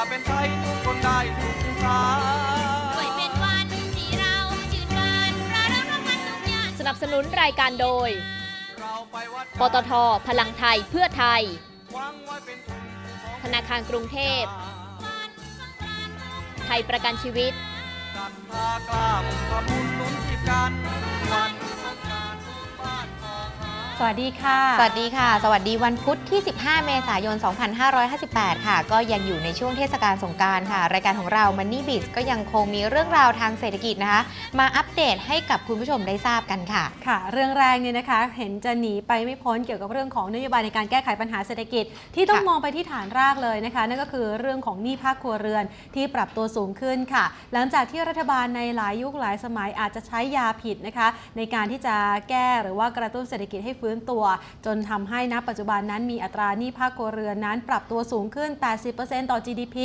าเป็นไทยทุกคนได้ทุกสาด้วยเป็นวันที่เราชื่นบานเราเริ่มทำงานทุกอย่างสนับสนุนรายการโดย เราไปวัดปตท พลังไทยเพื่อไทยวางไว้เป็นทุนของธนาคารกรุงเทพ วันสงกรานต์ไทยประกันชีวิต ศรัทธากล้ามุ่งทำบุญหนุนที่กัน สวัสดีค่ะ สวัสดีค่ะ สวัสดีวันพุธที่ 15 เมษายน 2558 ค่ะ ก็ยังอยู่ในช่วงเทศกาลสงกรารค่ะ รายการของเรา Money b i z ก็ยังคงมีเรื่องราวทางเศรษฐกิจนะคะ มาอัปเดตให้กับคุณผู้ชมได้ทราบกันค่ะ ค่ะ เรื่องแรกเนี่ยนะคะ เห็นจะหนีไปไม่พ้นเกี่ยวกับเรื่องของนโยบายในการแก้ไขปัญหาเศรษฐกิจ ที่ต้องค่ะมองไปที่ฐานรากเลยนะคะ นั่นก็คือเรื่องของหนี้ภาคครัวเรือนที่ปรับตัวสูงขึ้นค่ะ หลังจากที่รัฐบาลในหลายยุคหลายสมัยอาจจะใช้ยาผิดนะคะ ในการที่จะแก้หรือว่ากระตุ้นเศรษฐกิจให้ฟื้นตัว จนทำให้ณปัจจุบันนั้นมีอัตราหนี้ภาคครัวเรือนนั้น ปรับตัวสูงขึ้น 80%ต่อ GDP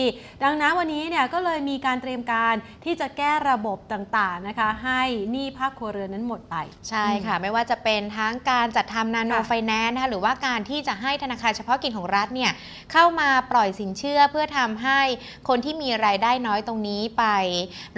ดังนั้นวันนี้เนี่ยก็เลยมีการเตรียมการที่จะแก้ระบบต่างๆนะคะ ให้หนี้ภาคครัวเรือนนั้นหมดไป ใช่ค่ะ ไม่ว่าจะเป็นทั้งการจัดทำนาโนค่ะไฟแนนซ์นะคะหรือว่าการที่จะให้ธนาคารเฉพาะกิจของรัฐเนี่ยเข้ามาปล่อยสินเชื่อเพื่อทำให้คนที่มีรายได้น้อยตรงนี้ไป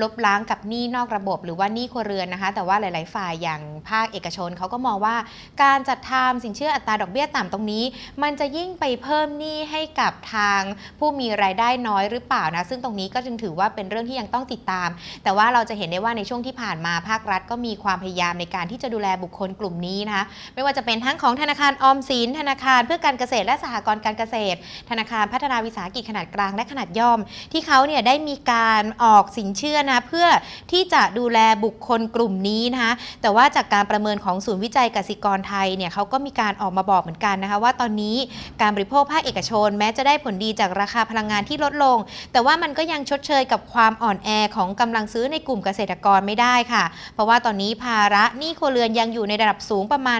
ลบล้างกับหนี้นอกระบบ หรือว่าหนี้ครัวเรือนนะคะ แต่ว่าหลาย ๆ ฝ่ายอย่างภาคเอกชนเขาก็มองว่าการจัดทำสินเชื่ออัตราดอกเบี้ยต่ำตรงนี้ มันจะยิ่งไปเพิ่มหนี้ให้กับทางผู้มีรายได้น้อยหรือเปล่านะ ซึ่งตรงนี้ก็จึงถือว่าเป็นเรื่องที่ยังต้องติดตาม แต่ว่าเราจะเห็นได้ว่าในช่วงที่ผ่านมาภาครัฐก็มีความพยายามในการที่จะดูแลบุคคลกลุ่มนี้นะคะไม่ว่าจะเป็นทั้งของธนาคารออมสินธนาคารเพื่อการเกษตรและสหกรณ์การเกษตร ธนาคารพัฒนาวิสาหกิจขนาดกลางและขนาดย่อม ที่เขาเนี่ยได้มีการออกสินเชื่อนะเพื่อที่จะดูแลบุคคลกลุ่มนี้นะคะแต่ว่าจากการประเมินของศูนย์วิจัยกสิกรไทยเนี่ยเขาก็มีการออกมาบอกเหมือนกันนะคะว่าตอนนี้การบริโภคภาคเอกชน แม้จะได้ผลดีจากราคาพลังงานที่ลดลง แต่ว่ามันก็ยังชดเชยกับความอ่อนแอของกำลังซื้อในกลุ่มเกษตรกรไม่ได้ค่ะ เพราะว่าตอนนี้ภาระหนี้ครัวเรือนยังอยู่ในระดับสูงประมาณ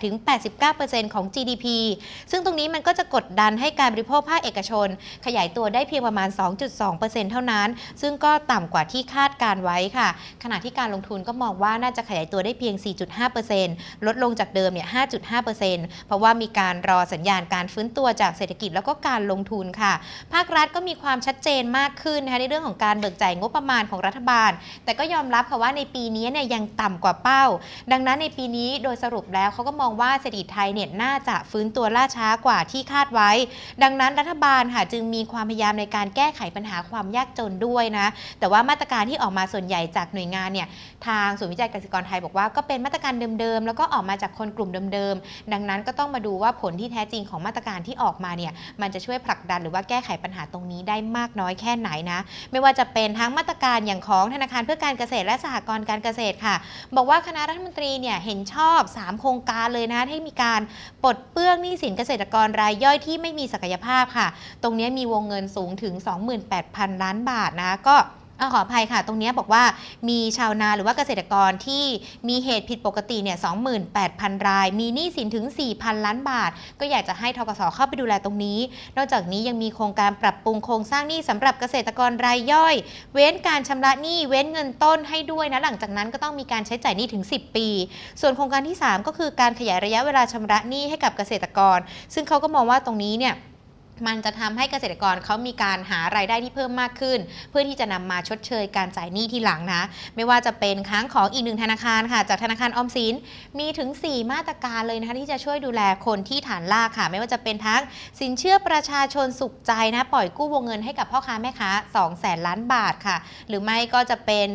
88-89%ของ GDP ซึ่งตรงนี้มันก็จะกดดันให้การบริโภคภาคเอกชน ขยายตัวได้เพียงประมาณ 2.2%เท่านั้น ซึ่งก็ต่ำกว่าที่คาดการไว้ค่ะ ขณะที่การลงทุนก็มองว่าน่าจะขยายตัวได้เพียง 4.5%ลดลงจากเดิมเนี่ย5.5%เพราะว่ามีการรอสัญญาณการฟื้นตัวจากเศรษฐกิจแล้วก็การลงทุนค่ะ ภาครัฐก็มีความชัดเจนมากขึ้นนะคะในเรื่องของการเบิกจ่ายงบประมาณของรัฐบาล แต่ก็ยอมรับค่ะว่าในปีนี้เนี่ยยังต่ำกว่าเป้า ดังนั้นในปีนี้โดยสรุปแล้วเขาก็มองว่าเศรษฐกิจไทยเนี่ยน่าจะฟื้นตัวล่าช้ากว่าที่คาดไว้ ดังนั้นรัฐบาลค่ะจึงมีความพยายามในการแก้ไขปัญหาความยากจนด้วยนะ แต่ว่ามาตรการที่ออกมาส่วนใหญ่จากหน่วยงานเนี่ยทางศูนย์วิจัยเกษตรกรไทยบอกว่าก็เป็นมาตรการเดิมๆแล้วก็ออกมาจากคนกลุ่มเดิมๆ ดังนั้นก็ต้องมาดูว่าผลที่แท้จริงของมาตรการที่ออกมาเนี่ยมันจะช่วยผลักดันหรือว่าแก้ไขปัญหาตรงนี้ได้มากน้อยแค่ไหนนะ ไม่ว่าจะเป็นทั้งมาตรการอย่างของธนาคารเพื่อการเกษตรและสหกรณ์การเกษตรค่ะ บอกว่าคณะรัฐมนตรีเนี่ยเห็นชอบ 3 โครงการเลยนะให้มีการปลดเปลื้องหนี้สินเกษตรกรรายย่อยที่ไม่มีศักยภาพค่ะ ตรงนี้มีวงเงินสูงถึง 28,000 ล้านบาทนะก็ ขออภัยค่ะ ตรงนี้บอกว่ามีชาวนาหรือว่าเกษตรกรที่มีเหตุผิดปกติเนี่ย28,000 ราย มีหนี้สินถึง 4,000 ล้านบาท ก็อยากจะให้ทกสเข้าไปดูแลตรงนี้ นอกจากนี้ยังมีโครงการปรับปรุงโครงสร้างหนี้สำหรับเกษตรกรรายย่อย เว้นการชำระหนี้เว้นเงินต้นให้ด้วยนะหลังจากนั้นก็ต้องมีการใช้จ่ายหนี้ถึง 10 ปี ส่วนโครงการที่ 3 ก็คือการขยายระยะเวลาชำระหนี้ให้กับเกษตรกร ซึ่งเขาก็มองว่าตรงนี้เนี่ย มันจะทำให้เกษตรกรเขามีการหารายได้ที่เพิ่มมากขึ้น เพื่อที่จะนำมาชดเชยการจ่ายหนี้ที่หลังนะ ไม่ว่าจะเป็นค้างของอีกหนึ่งธนาคารค่ะ จากธนาคารออมสินมีถึง 4 มาตรการเลยนะคะที่จะช่วยดูแลคนที่ฐานลากค่ะ ไม่ว่าจะเป็นทั้งสินเชื่อประชาชนสุขใจนะ ปล่อยกู้วงเงินให้กับพ่อค้าแม่ค้า2แสนล้านบาทค่ะ หรือไม่ก็จะเป็น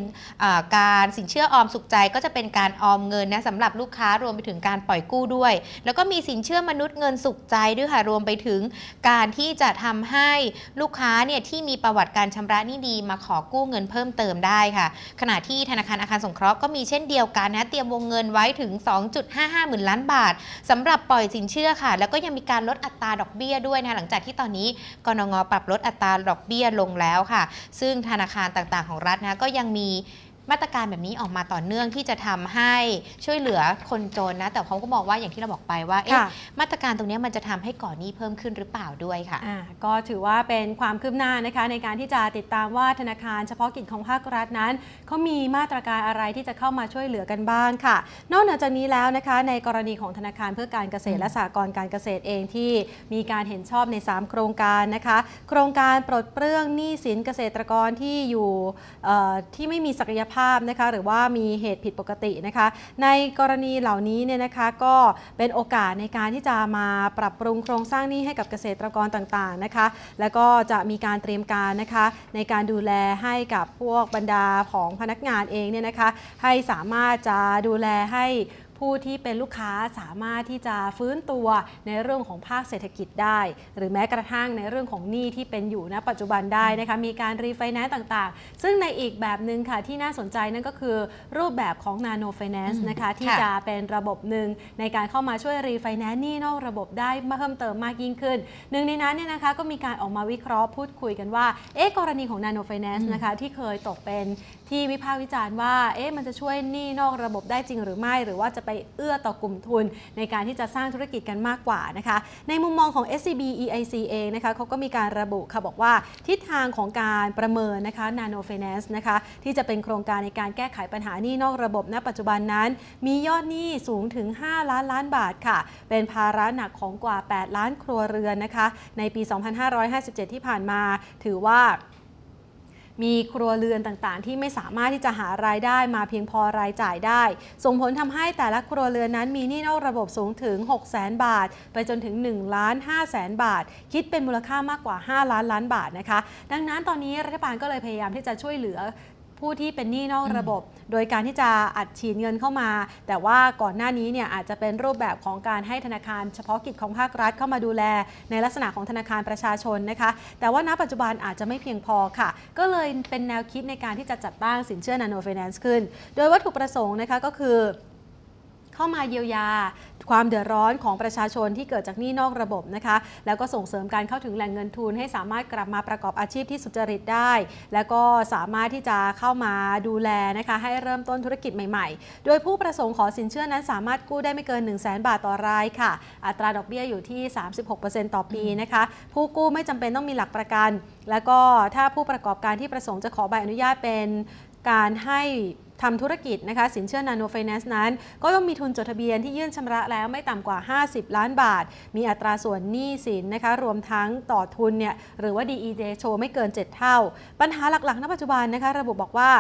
การสินเชื่อออมสุขใจก็จะเป็นการออมเงินนะสำหรับลูกค้ารวมไปถึงการปล่อยกู้ด้วย แล้วก็มีสินเชื่อมนุษย์เงินสุขใจด้วยค่ะรวมไปถึงการที่จะทำให้ลูกค้าเนี่ยที่มีประวัติการชำระหนี้ดีมาขอกู้เงินเพิ่มเติมได้ค่ะ ขณะที่ธนาคารอาคารสงเคราะห์ก็มีเช่นเดียวกันนะเตรียมวงเงินไว้ถึง 2.55 หมื่นล้านบาทสำหรับปล่อยสินเชื่อค่ะ แล้วก็ยังมีการลดอัตราดอกเบี้ยด้วยนะหลังจากที่ตอนนี้กนงปรับลดอัตราดอกเบี้ยลงแล้วค่ะ ซึ่งธนาคารต่างๆของรัฐนะก็ยังมี มาตรการแบบนี้ออกมาต่อเนื่องที่จะทำให้ช่วยเหลือคนจนนะ แต่เขาก็บอกว่าอย่างที่เราบอกไปว่าเอ๊ะค่ะมาตรการตรงเนี้ยมันจะทำให้ก่อนหนี้เพิ่มขึ้นหรือเปล่าด้วยค่ะอ่าก็ถือว่าเป็นความคืบหน้านะคะในการที่จะติดตามว่าธนาคารเฉพาะกิจของภาครัฐนั้นเขามีมาตรการอะไรที่จะเข้ามาช่วยเหลือกันบ้างค่ะ นอกเหนือจากนี้แล้วนะคะ ในกรณีของธนาคารเพื่อการเกษตรและสหกรณ์การเกษตรเองที่มีการเห็นชอบใน 3 โครงการนะคะ โครงการปลดเปลื้องหนี้สินเกษตรกรที่อยู่เอ่อที่ไม่มีศักยภาพนะคะหรือว่ามีเหตุผิดปกตินะคะ ในกรณีเหล่านี้เนี่ยนะคะก็เป็นโอกาสในการที่จะมาปรับปรุงโครงสร้างหนี้ให้กับเกษตรกรต่างๆนะคะ แล้วก็จะมีการเตรียมการนะคะในการดูแลให้กับพวกบรรดาของพนักงานเองเนี่ยนะคะให้สามารถจะดูแลให้ ผู้ที่เป็นลูกค้าสามารถที่จะฟื้นตัวในเรื่องของภาคเศรษฐกิจได้ หรือแม้กระทั่งในเรื่องของหนี้ที่เป็นอยู่ณปัจจุบันได้นะคะมีการรีไฟแนนซ์ต่างๆ ซึ่งในอีกแบบหนึ่งค่ะที่น่าสนใจนั่นก็คือรูปแบบของ Nano Finance อืมนะคะที่ค่ะจะเป็นระบบหนึ่งในการเข้ามาช่วยรีไฟแนนซ์หนี้นอกระบบได้เพิ่มเติมมากยิ่งขึ้น หนึ่งในนั้นเนี่ยนะคะก็มีการออกมาวิเคราะห์พูดคุยกันว่าเอ๊ะกรณีของ Nano Finance อืมนะคะที่เคยตกเป็นที่วิพากษ์วิจารณ์ว่าเอ๊ะมันจะช่วยหนี้นอกระบบได้จริงหรือไม่หรือว่าจะไปเอื้อต่อกลุ่มทุน ในการที่จะสร้างธุรกิจกันมากกว่านะคะ ในมุมมองของ SCB EIC เองนะคะเขาก็มีการระบุค่ะบอกว่าทิศทางของการประเมินนะคะ Nano Finance นะคะที่จะเป็นโครงการในการแก้ไขปัญหานี้นอกระบบณปัจจุบันนั้น มียอดหนี้สูงถึง 5 ล้านล้านบาทค่ะ เป็นภาระหนักของกว่า 8 ล้านครัวเรือนนะคะ ในปี 2557 ที่ผ่านมาถือว่า มีครัวเรือนต่างๆ ที่ไม่สามารถที่จะหารายได้มาเพียงพอรายจ่ายได้ ส่งผลทำให้แต่ละครัวเรือนนั้นมีหนี้นอกระบบสูงถึง 6 0 0 0 0 0บาท ไปจนถึง1ล้าน5แสนบาท คิดเป็นมูลค่ามากกว่า 5 ล้านล้านบาทนะคะ ดังนั้นตอนนี้รัฐบาลก็เลยพยายามที่จะช่วยเหลือ ผู้ที่เป็นหนี้นอกระบบ โดยการที่จะอัดฉีดเงินเข้ามา แต่ว่าก่อนหน้านี้เนี่ยอาจจะเป็นรูปแบบของการให้ธนาคารเฉพาะกิจของภาครัฐเข้ามาดูแล ในลักษณะของธนาคารประชาชนนะคะ แต่ว่าณปัจจุบันอาจจะไม่เพียงพอค่ะ ก็เลยเป็นแนวคิดในการที่จะจัดตั้งสินเชื่อ Nano Finance ขึ้น โดยวัตถุประสงค์นะคะก็คือ เข้ามาเยียวยา ความเดือดร้อนของประชาชนที่เกิดจากหนี้นอกระบบนะคะ แล้วก็ส่งเสริมการเข้าถึงแหล่งเงินทุน ให้สามารถกลับมาประกอบอาชีพที่สุจริตได้ แล้วก็สามารถที่จะเข้ามาดูแลนะคะให้เริ่มต้นธุรกิจใหม่ ๆ โดยผู้ประสงค์ขอสินเชื่อนั้นสามารถกู้ได้ไม่เกิน 1 0 0 0 0แบาทต่อรายค่ะ อัตราดอกเบี้ยอยู่ที่ 36%ต่อปีนะคะ ผู้กู้ไม่จำเป็นต้องมีหลักประกัน แล้วก็ถ้าผู้ประกอบการที่ประสงค์จะขอใบอนุญาตเป็นการให้ทำธุรกิจนะคะสินเชื่อนาโนไฟแนนซ์นั้น ก็ต้องมีทุนจดทะเบียนที่ยื่นชำระแล้วไม่ต่ำกว่า 50 ล้านบาท มีอัตราส่วนหนี้สินนะคะรวมทั้งต่อทุนเนี่ยหรือว่า DE ratio ไม่เกิน 7 เท่า ปัญหาหลักๆ ณ ปัจจุบันนะคะระบุบอกว่า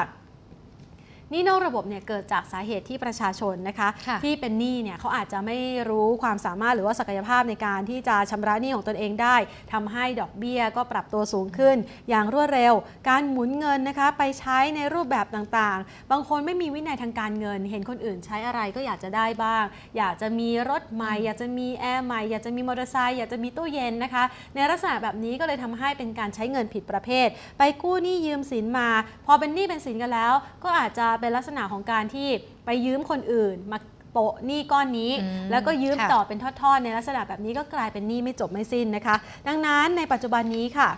นี่นอกระบบเนี่ยเกิดจากสาเหตุที่ประชาชนนะคะค่ะที่เป็นหนี้เนี่ยเขาอาจจะไม่รู้ความสามารถหรือว่าศักยภาพในการที่จะชำระหนี้ของตนเองได้ทำให้ดอกเบี้ยก็ปรับตัวสูงขึ้น อย่างรวดเร็ว การหมุนเงินนะคะไปใช้ในรูปแบบต่างๆ บางคนไม่มีวินัยทางการเงิน เห็นคนอื่นใช้อะไรก็อยากจะได้บ้าง อยากจะมีรถใหม่ อยากจะมีแอร์ใหม่ อยากจะมีมอเตอร์ไซค์อยากจะมีตู้เย็นนะคะ ในลักษณะแบบนี้ก็เลยทำให้เป็นการใช้เงินผิดประเภท ไปกู้หนี้ยืมสินมา พอเป็นหนี้เป็นสินกันแล้ว ก็อาจจะเป็นลักษณะของการที่ไปยืมคนอื่นมาโปะหนี้ก้อนนี้ อืมแล้วก็ยืมค่ะ ต่อเป็นทอดๆ ในลักษณะแบบนี้ก็กลายเป็นหนี้ไม่จบไม่สิ้นนะคะ ดังนั้นในปัจจุบันนี้ค่ะ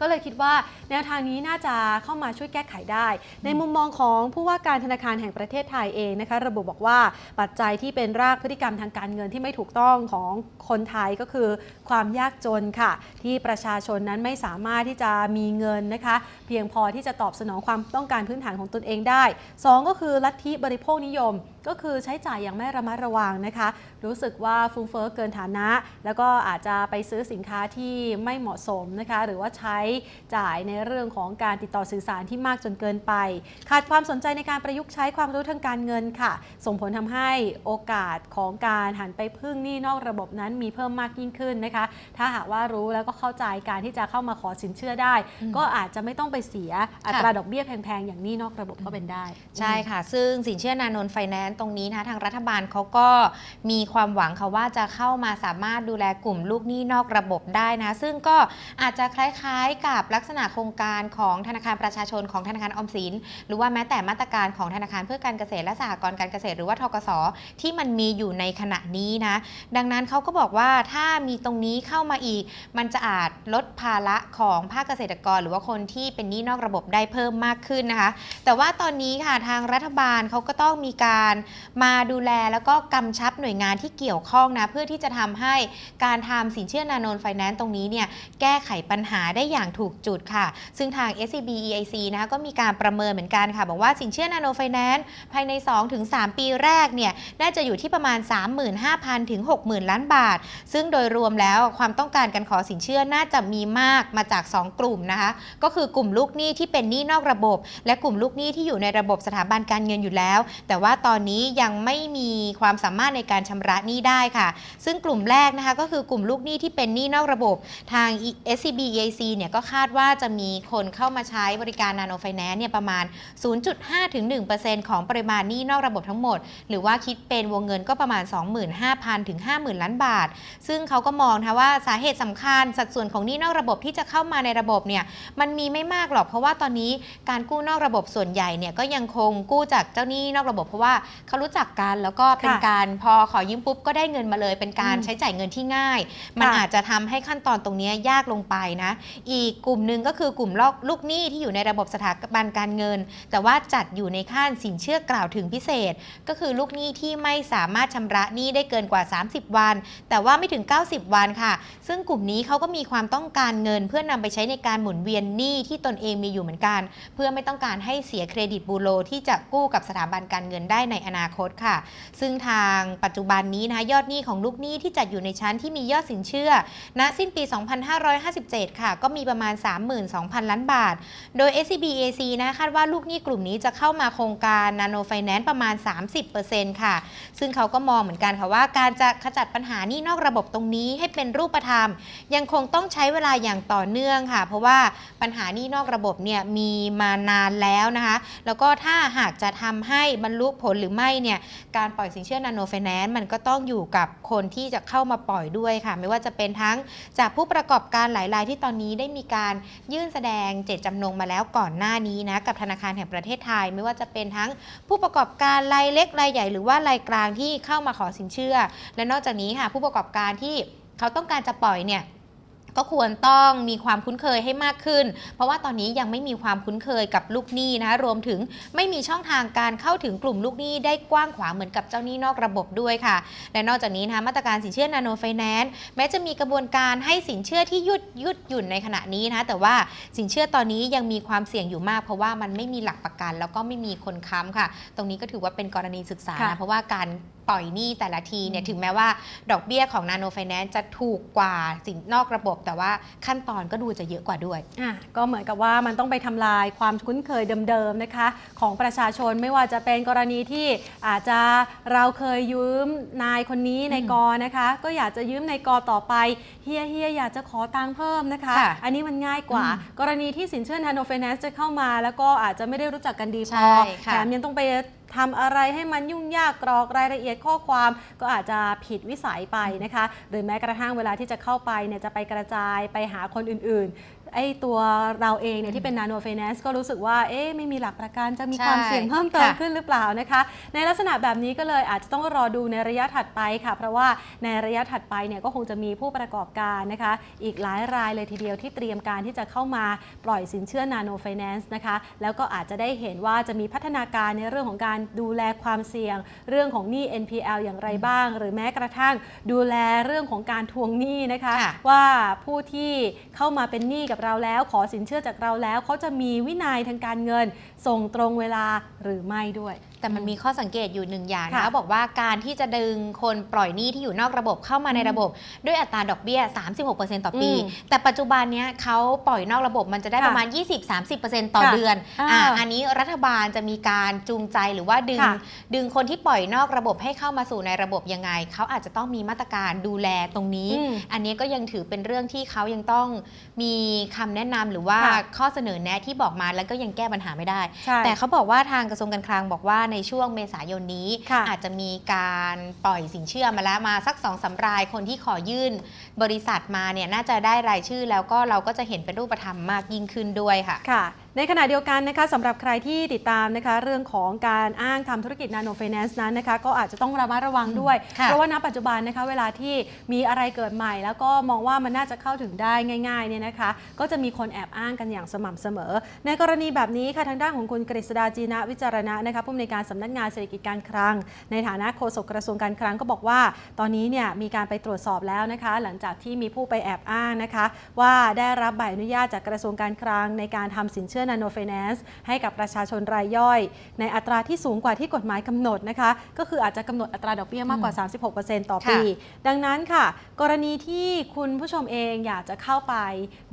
ก็เลยคิดว่าแนวทางนี้น่าจะเข้ามาช่วยแก้ไขได้ ในมุมมองของผู้ว่าการธนาคารแห่งประเทศไทยเองนะคะ ระบุบอกว่าปัจจัยที่เป็นรากพฤติกรรมทางการเงินที่ไม่ถูกต้องของคนไทยก็คือ ความยากจนค่ะ ที่ประชาชนนั้นไม่สามารถที่จะมีเงินนะคะ เพียงพอที่จะตอบสนองความต้องการพื้นฐานของตนเองได้สองก็คือลัทธิบริโภคนิยม ก็คือใช้จ่ายอย่างไม่ระมัดระวังนะคะรู้สึกว่าฟุ้งเฟ้อเกินฐานะ แล้วก็อาจจะไปซื้อสินค้าที่ไม่เหมาะสมนะคะ หรือว่าใช้จ่ายในเรื่องของการติดต่อสื่อสารที่มากจนเกินไป ขาดความสนใจในการประยุกต์ใช้ความรู้ทางการเงินค่ะ ส่งผลทำให้โอกาสของการหันไปพึ่งหนี้นอกระบบนั้นมีเพิ่มมากยิ่งขึ้นนะคะ ถ้าหากว่ารู้แล้วก็เข้าใจการที่จะเข้ามาขอสินเชื่อได้ ก็อาจจะไม่ต้องไปเสียอัตราดอกเบี้ยแพงๆ อย่างนี้นอกระบบก็เป็นได้ ใช่ค่ะ ซึ่งสินเชื่อนานนไฟแนนซ์ตรงนี้นะทางรัฐบาลเขาก็มีความหวังค่ะว่าจะเข้ามาสามารถดูแลกลุ่มลูกหนี้นอกระบบได้นะซึ่งก็อาจจะคล้ายๆ กับลักษณะโครงการของธนาคารประชาชนของธนาคารออมสิน หรือว่าแม้แต่มาตรการของธนาคารเพื่อการเกษตรและสหกรณ์การเกษตร หรือว่าทกสที่มันมีอยู่ในขณะนี้นะ ดังนั้นเขาก็บอกว่าถ้ามีตรงนี้เข้ามาอีก มันจะอาจลดภาระของภาคเกษตรกร หรือว่าคนที่เป็นหนี้นอกระบบได้เพิ่มมากขึ้นนะคะ แต่ว่าตอนนี้ค่ะทางรัฐบาลเขาก็ต้องมีการมาดูแลแล้วก็กำชับหน่วยงานที่เกี่ยวข้องนะเพื่อที่จะทำให้การทำสินเชื่อนาโนไฟแนนซ์ตรงนี้เนี่ยแก้ไขปัญหาได้อย่างถูกจุดค่ะ ซึ่งทาง SCB EIC นะคะก็มีการประเมินเหมือนกันค่ะ บอกว่าสินเชื่อนาโนไฟแนนซ์ภายใน 2-3 ปีแรกเนี่ยน่าจะอยู่ที่ประมาณ 35,000 ถึง 60,000 ล้านบาท ซึ่งโดยรวมแล้วความต้องการการขอสินเชื่อน่าจะมีมากมาจาก 2 กลุ่มนะคะก็คือกลุ่มลูกหนี้ที่เป็นหนี้นอกระบบ และกลุ่มลูกหนี้ที่อยู่ในระบบสถาบันการเงินอยู่แล้ว แต่ว่าตอนนี้ยังไม่มีความสามารถในการชำระหนี้ได้ค่ะ ซึ่งกลุ่มแรกนะคะก็คือกลุ่มลูกหนี้ที่เป็นหนี้นอกระบบทาง SCB EIC เนี่ยก็คาดว่าจะมีคนเข้ามาใช้บริการนาโนไฟแนนซ์เนี่ยประมาณ 0.5ถึง1%ของปริมาณหนี้นอกระบบทั้งหมด หรือว่าคิดเป็นวงเงินก็ประมาณ 25,000ถึง50,000 ล้านบาท ซึ่งเขาก็มองนะว่าสาเหตุสำคัญสัดส่วนของหนี้นอกระบบที่จะเข้ามาในระบบเนี่ยมันมีไม่มากหรอกเพราะว่าตอนนี้การกู้นอกระบบส่วนใหญ่เนี่ยก็ยังคงกู้จากเจ้าหนี้นอกระบบเพราะว่าเขารู้จักกันแล้วก็เป็นการพอขอยืมปุ๊บก็ได้เงินมาเลย เป็นการอืมใช้จ่ายเงินที่ง่าย มันค่ะอาจจะทำให้ขั้นตอนตรงนี้ยากลงไปนะ อีกกลุ่มหนึ่งก็คือกลุ่มลอกลูกหนี้ที่อยู่ในระบบสถาบันการเงิน แต่ว่าจัดอยู่ในขั้นสินเชื่อกล่าวถึงพิเศษ ก็คือลูกหนี้ที่ไม่สามารถชำระหนี้ได้เกินกว่า 30 วัน แต่ว่าไม่ถึง 90 วันค่ะ ซึ่งกลุ่มนี้เขาก็มีความต้องการเงิน เพื่อนำไปใช้ในการหมุนเวียนหนี้ที่ตนเองมีอยู่เหมือนกัน เพื่อไม่ต้องการให้เสียเครดิตบูโรที่จะกู้กับสถาบันการเงินได้ในอนาคตค่ะ ซึ่งทางปัจจุบันนี้นะคะยอดหนี้ของลูกหนี้ที่จัดอยู่ในชั้นที่มียอดสินเชื่อ ณ สิ้นปี 2557 ค่ะ ก็มีประมาณ 32,000 ล้านบาท โดย SCB AC นะคาดว่าลูกหนี้กลุ่มนี้จะเข้ามาโครงการ Nano Finance ประมาณ 30%ค่ะ ซึ่งเขาก็มองเหมือนกันค่ะว่าการจะขจัดปัญหานี้นอกระบบตรงนี้ให้เป็นรูปธรรม ยังคงต้องใช้เวลาอย่างต่อเนื่องค่ะ เพราะว่าปัญหานี้นอกระบบเนี่ยมีมานานแล้วนะคะ แล้วก็ถ้าหากจะทำให้บรรลุผลหรือไม่เนี่ยการปล่อยสินเชื่อนาโนไฟแนนซ์มันก็ต้องอยู่กับคนที่จะเข้ามาปล่อยด้วยค่ะ ไม่ว่าจะเป็นทั้งจากผู้ประกอบการหลายรายที่ตอนนี้ได้มีการยื่นแสดงเจตจำนงมาแล้วก่อนหน้านี้นะกับธนาคารแห่งประเทศไทย ไม่ว่าจะเป็นทั้งผู้ประกอบการรายเล็กรายใหญ่หรือว่ารายกลางที่เข้ามาขอสินเชื่อ และนอกจากนี้ค่ะผู้ประกอบการที่เขาต้องการจะปล่อยเนี่ย ก็ควรต้องมีความคุ้นเคยให้มากขึ้น เพราะว่าตอนนี้ยังไม่มีความคุ้นเคยกับลูกหนี้นะคะรวมถึงไม่มีช่องทางการเข้าถึงกลุ่มลูกหนี้ได้กว้างขวางเหมือนกับเจ้าหนี้นอกระบบด้วยค่ะ และนอกจากนี้นะคะมาตรการสินเชื่อนาโนไฟแนนซ์แม้จะมีกระบวนการให้สินเชื่อที่ยุดยุดหยุ่นในขณะนี้นะคะแต่ว่าสินเชื่อตอนนี้ยังมีความเสี่ยงอยู่มาก เพราะว่ามันไม่มีหลักประกัน แล้วก็ไม่มีคนค้ำค่ะ ตรงนี้ก็ถือว่าเป็นกรณีศึกษานะเพราะว่าการ ปล่อยหนี้แต่ละทีเนี่ยถึงแม้ว่าดอกเบี้ยของนาโนไฟแนนซ์จะถูกกว่าสินนอกระบบ แต่ว่าขั้นตอนก็ดูจะเยอะกว่าด้วยอะก็เหมือนกับว่ามันต้องไปทำลายความคุ้นเคยเดิมๆนะคะ ของประชาชนไม่ว่าจะเป็นกรณีที่อาจจะเราเคยยืมนายคนนี้ในกอนะคะ ก็อยากจะยืมในกอต่อไปเฮียเฮียอยากจะขอตังค์เพิ่มนะคะค่ะอันนี้มันง่ายกว่าอืมกรณีที่สินเชื่อนาโนไฟแนนซ์จะเข้ามา แล้วก็อาจจะไม่ได้รู้จักกันดีพใช่อค่ะแถมยังต้องไป ทำอะไรให้มันยุ่งยากกรอกรายละเอียดข้อความก็อาจจะผิดวิสัยไปนะคะ หรือแม้กระทั่งเวลาที่จะเข้าไปเนี่ยจะไปกระจายไปหาคนอื่นๆ ไอ้ตัวเราเองเนี่ยที่เป็นนาโนไฟแนนซ์ก็รู้สึกว่าเอ๊ะไม่มีหลักประกันจะมีใช่ความเสี่ยงเพิ่มเติมค่ะขึ้นหรือเปล่านะคะ ในลักษณะแบบนี้ก็เลยอาจจะต้องรอดูในระยะถัดไปค่ะ เพราะว่าในระยะถัดไปเนี่ยก็คงจะมีผู้ประกอบการนะคะ อีกหลายรายเลยทีเดียวที่เตรียมการที่จะเข้ามาปล่อยสินเชื่อนาโนไฟแนนซ์นะคะแล้วก็อาจจะได้เห็นว่าจะมีพัฒนาการในเรื่องของการดูแลความเสี่ยง เรื่องของหนี้ NPL อย่างไรบ้าง หรือแม้กระทั่งดูแลเรื่องของการทวงหนี้นะคะค่ะว่าผู้ที่เข้ามาเป็นหนี้กับเราแล้ว ขอสินเชื่อจากเราแล้วเขาจะมีวินัยทางการเงินส่งตรงเวลาหรือไม่ด้วย แต่มันมีข้อสังเกตอยู่หนึ่งอย่างค่ะนะบอกว่าการที่จะดึงคนปล่อยหนี้ที่อยู่นอกระบบเข้ามาในระบบ ด้วยอัตราดอกเบี้ย 36%ต่อปีอืมแต่ปัจจุบันเนี้ยเขาปล่อยนอกระบบมันจะได้ค่ะประมาณ 20-30%ต่อค่ะเดือนอ่าอ่าอันนี้รัฐบาลจะมีการจูงใจหรือว่าดึงค่ะดึงคนที่ปล่อยนอกระบบให้เข้ามาสู่ในระบบยังไง เขาอาจจะต้องมีมาตรการดูแลตรงนี้อืมอันนี้ก็ยังถือเป็นเรื่องที่เขายังต้องมีคำแนะนำหรือว่าค่ะข้อเสนอแนะที่บอกมาแล้วก็ยังแก้ปัญหาไม่ได้ใช่แต่เขาบอกว่าทางกระทรวงการคลังบอกว่าในช่วงเมษายนนี้ค่ะอาจจะมีการปล่อยสินเชื่อมาแล้วมาสักสองสารายคนที่ขอยื่น บริษัทมาเนี่ยน่าจะได้รายชื่อแล้วก็เราก็จะเห็นเป็นรูปธรรมมากยิ่งขึ้นด้วยค่ะค่ะในขณะเดียวกันนะคะสำหรับใครที่ติดตามนะคะเรื่องของการอ้างทำธุรกิจนาโนไฟแนนซ์นั้นนะคะก็อาจจะต้องระมัดระวังด้วย ค่ะเพราะว่าณปัจจุบันนะคะเวลาที่มีอะไรเกิดใหม่ แล้วก็มองว่ามันน่าจะเข้าถึงได้ง่ายๆเนี่ยนะคะ ก็จะมีคนแอบอ้างกันอย่างสม่ำเสมอ ในกรณีแบบนี้ค่ะทางด้านของคุณกฤษดาจีนะวิจารณะนะคะผู้อำนวยการสำนักงานเศรษฐกิจการคลัง ในฐานะโฆษกกระทรวงการคลังก็บอกว่า ตอนนี้เนี่ยมีการไปตรวจสอบแล้วนะคะ หลังจากที่มีผู้ไปแอบอ้างนะคะ ว่าได้รับใบอนุญาตจากกระทรวงการคลังในการทำสินเชื่อนาโนไฟแนนซ์ให้กับประชาชนรายย่อย ในอัตราที่สูงกว่าที่กฎหมายกำหนดนะคะ ก็คืออาจจะกำหนดอัตราดอกเบี้ยมากกว่า 36%ต่อปี ดังนั้นค่ะ กรณีที่คุณผู้ชมเองอยากจะเข้าไป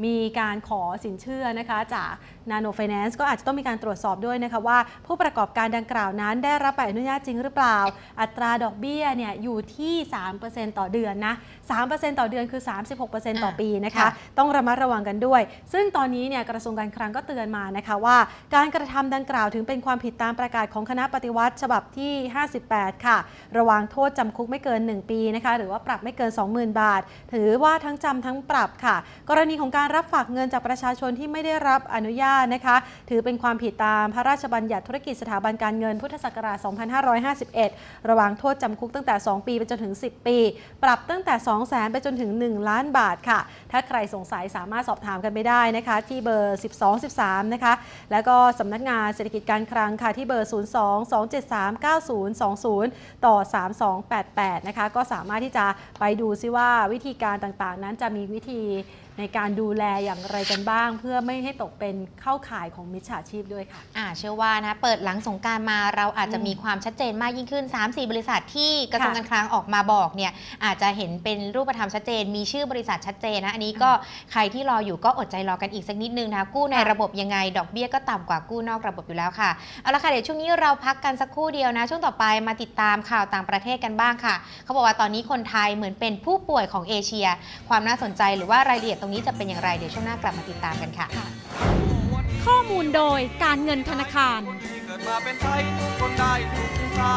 มีการขอสินเชื่อนะคะจากนาโนไฟแนนซ์ก็อาจจะต้องมีการตรวจสอบด้วยนะคะว่า ผู้ประกอบการดังกล่าวนั้น ได้รับใบอนุญาตจริงหรือเปล่า อัตราดอกเบี้ยเนี่ยอยู่ที่ 3%ต่อเดือนนะ 3%ต่อเดือนคือ 36%ต่อปีนะคะค่ะต้องระมัดระวังกันด้วย ซึ่งตอนนี้เนี่ยกระทรวงการคลังก็เตือนมานะคะว่า การกระทำดังกล่าวถึงเป็นความผิดตามประกาศของคณะปฏิวัติฉบับที่ 58 ค่ะ ระวังโทษจำคุกไม่เกิน 1 ปีนะคะ หรือว่าปรับไม่เกิน 20,000 บาท ถือว่าทั้งจำทั้งปรับค่ะ กรณีของการรับฝากเงินจากประชาชนที่ไม่ได้รับอนุญาตนะคะ ถือเป็นความผิดตามพระราชบัญญัติธุรกิจสถาบันการเงินพุทธศักราช 2551 ระวังโทษจำคุกตั้งแต่ 2 ปีไปจนถึง 10 ปี ปรับตั้งแต่ 2 0 0 0 0 0ไปจนถึง 1 ล้านบาทค่ะ ถ้าใครสงสัยสามารถสอบถามกันไปได้นะคะ ที่เบอร์ 12 13นะคะ แล้วก็สำนักงานเศรษฐกิจการคลังค่ะที่เบอร์ 02 273 9020 ต่อ 3288 นะคะ ก็สามารถที่จะไปดูซิว่าวิธีการต่างๆ นั้นจะมีวิธี ในการดูแลอย่างไรกันบ้าง เพื่อไม่ให้ตกเป็นเข้าข่ายของมิจฉาชีพด้วยค่ะ อ่าเชื่อว่านะเปิดหลังสงการมาเราอาจจะมีความชัดเจนมากยิ่งขึ้น 3-4 บริษัทที่กระทรวงการคลังออกมาบอกเนี่ยอาจจะเห็นเป็นรูปธรรมชัดเจน มีชื่อบริษัทชัดเจนนะอันนี้ก็ใครที่รออยู่ก็อดใจรอกันอีกสักนิดนึงนะกู้ในระบบยังไง ดอกเบี้ยก็ต่ำกว่ากู้นอกระบบอยู่แล้วค่ะเอาละค่ะเดี๋ยวช่วงนี้เราพักกันสักครู่เดียวนะ ช่วงต่อไปมาติดตามข่าวต่างประเทศกันบ้างค่ะ เขาบอกว่าตอนนี้คนไทยเหมือนเป็นผู้ป่วยของเอเชีย ความน่าสนใจหรือว่ารายละเอียดตรงนี้จะเป็นอย่างไรเดี๋ยวช่วงหน้ากลับมาติดตามกันค่ะ ข้อมูลโดยการเงินธนาคาร คนที่เกิดมาเป็นไทยทุกคนได้ทุกสา